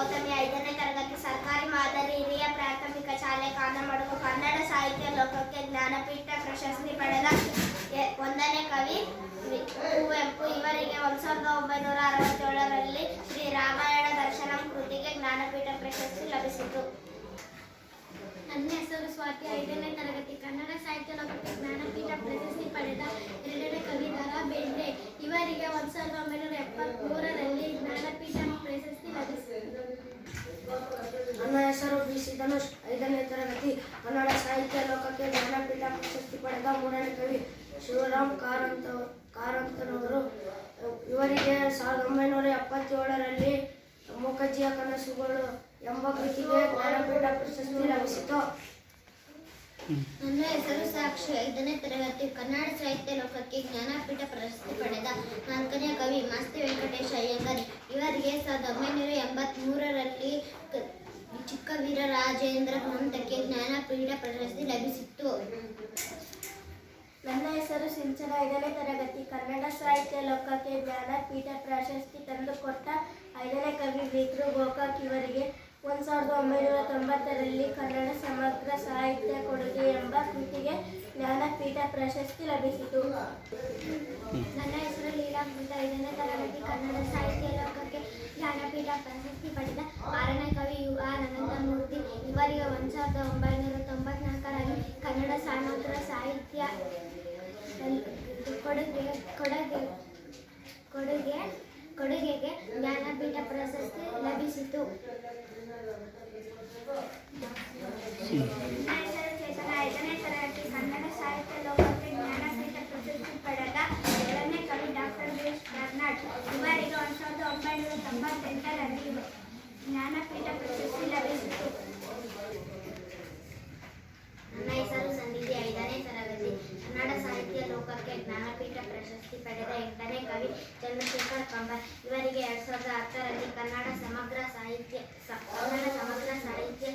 ಗೌತಮಿ ಐದನೇ ತರಗತಿ ಸರ್ಕಾರಿ ಮಾದರಿ ಹಿರಿಯ ಪ್ರಾಥಮಿಕ ಶಾಲೆ ಕಾನಮಡುಗು ಕನ್ನಡ ಸಾಹಿತ್ಯ ಲೋಕಕ್ಕೆ ಜ್ಞಾನಪೀಠ ಪ್ರಶಸ್ತಿ ಪಡೆದ ಒಂದನೇ ಕವಿ ಕುವೆಂಪು. ಇವರಿಗೆ ಒಂದು ಸಾವಿರದ ಒಂಬೈನೂರ ಅರವತ್ತೇಳರಲ್ಲಿ ಶ್ರೀ ರಾಮಾಯಣ ದರ್ಶನಂ ಕೃತಿಗೆ ಜ್ಞಾನಪೀಠ ಪ್ರಶಸ್ತಿ ಲಭಿಸಿತು. ನನ್ನ ಹೆಸರು ಸ್ವಾತಿ. ಐದನೇ ತರಗತಿ ಕನ್ನಡ ಸಾಹಿತ್ಯ ಲೋಕಕ್ಕೆ ಜ್ಞಾನಪೀಠ ಪ್ರಶಸ್ತಿ ಪಡೆದ ಎರಡನೇ ಕವಿ ದರಾ ಬೇಂದ್ರೆ ಇವರಿಗೆ ಒಂದು ಸಾವಿರದ ಒಂಬೈನೂರ ಎಪ್ಪತ್ಮೂರರಲ್ಲಿ ಜ್ಞಾನಪೀಠ ಪ್ರಶಸ್ತಿ ಲಭಿಸಿತು ನನ್ನ ಹೆಸರು ಬಿ ಸಿ ಧನುಷ್ ಐದನೇ ತರಗತಿ ಕನ್ನಡ ಸಾಹಿತ್ಯ ಲೋಕಕ್ಕೆ ಜ್ಞಾನಪೀಠ ಪ್ರಶಸ್ತಿ ಪಡೆದ ಮೂರನೇ ಕವಿ ಶಿವರಾಮ್ ಕಾರಂತ ಕಾರಂತನವರು. ಇವರಿಗೆ ಸಾವಿರದ ಒಂಬೈನೂರ ಎಪ್ಪತ್ತೇಳರಲ್ಲಿ ಮೂಕಜ್ಜಿಯ ಕನಸುಗಳು ಎಂಬ ಕೃತಿಗೆ ಜ್ಞಾನಪೀಠ ಪ್ರಶಸ್ತಿ ಲಭಿಸಿತು. ನನ್ನ ಹೆಸರು ಸಾಕ್ಷಿ. ಐದನೇ ತರಗತಿ ಕನ್ನಡ ಸಾಹಿತ್ಯ ಲೋಕಕ್ಕೆ ಜ್ಞಾನಪೀಠ ಪ್ರಶಸ್ತಿ ಪಡೆದ ನಾಲ್ಕನೇ ಕವಿ ಮಾಸ್ತಿ ವೆಂಕಟೇಶ ಅಯ್ಯಂಗರ್ ಇವರಿಗೆ ಸಾವಿರದ ಒಂಬೈನೂರ ಎಂಬತ್ಮೂರರಲ್ಲಿ ಕ- ವೀರರಾಜೇಂದ್ರ ಗ್ರಂಥಕ್ಕೆ ಜ್ಞಾನಪೀಠ ಪ್ರಶಸ್ತಿ ಲಭಿಸಿತ್ತು. ನನ್ನ ಹೆಸರು ಸಿಂಚನ. ಐದನೇ ತರಗತಿ ಕನ್ನಡ ಸಾಹಿತ್ಯ ಲೋಕಕ್ಕೆ ಜ್ಞಾನಪೀಠ ಪ್ರಶಸ್ತಿ ತಂದುಕೊಟ್ಟ ಐದನೇ ಕವಿ ಬಿದ್ರು ಗೋಕಾಕ್ ಇವರಿಗೆ. ಒಂದು ಸಾವಿರದ ಒಂಬೈನೂರ ತೊಂಬತ್ತರಲ್ಲಿ ಕನ್ನಡ ಸಮಗ್ರ ಸಾಹಿತ್ಯ ಕೊಡುಗೆ ಎಂಬ ಕೃತಿಗೆ ಜ್ಞಾನಪೀಠ ಪ್ರಶಸ್ತಿ ಲಭಿಸಿತು. ನನ್ನ ಹೆಸರು ಲೀಲಾ ಐದನೇ ತರಗತಿ ಕನ್ನಡ ಸಾಹಿತ್ಯ ಲೋಕಕ್ಕೆ ಜ್ಞಾನಪೀಠ ಪ್ರಶಸ್ತಿ ಪಡೆದ ಆರನೇ ಕವಿ ಯು ಆರ್ ಅನಂತಮೂರ್ತಿ. ಇವರಿಗೆ ಒಂದು ಸಾವಿರದ ಒಂಬೈನೂರ ತೊಂಬತ್ನಾಲ್ಕರಲ್ಲಿ ಕನ್ನಡ ಸಮಗ್ರ ಸಾಹಿತ್ಯ ಕೊಡುಗೆ ಕೊಡುಗೆ ಕೊಡುಗೆ, ಕೊಡುಗೆಗೆ ಜ್ಞಾನಪೀಠ ಪ್ರಶಸ್ತಿ ಲಭಿಸಿತು. ಪ್ರಶಸ್ತಿ ಪಡೆದ ಎಂಟನೇ ಕವಿ ಚಂದ್ರಶೇಖರ್ ಕಂಬರ್ ಇವರಿಗೆ ಎರಡ್ ಸಾವಿರದ ಹತ್ತರಲ್ಲಿ ಕನ್ನಡ ಸಮಗ್ರ ಸಾಹಿತ್ಯ ಕನ್ನಡ ಸಮಗ್ರ ಸಾಹಿತ್ಯ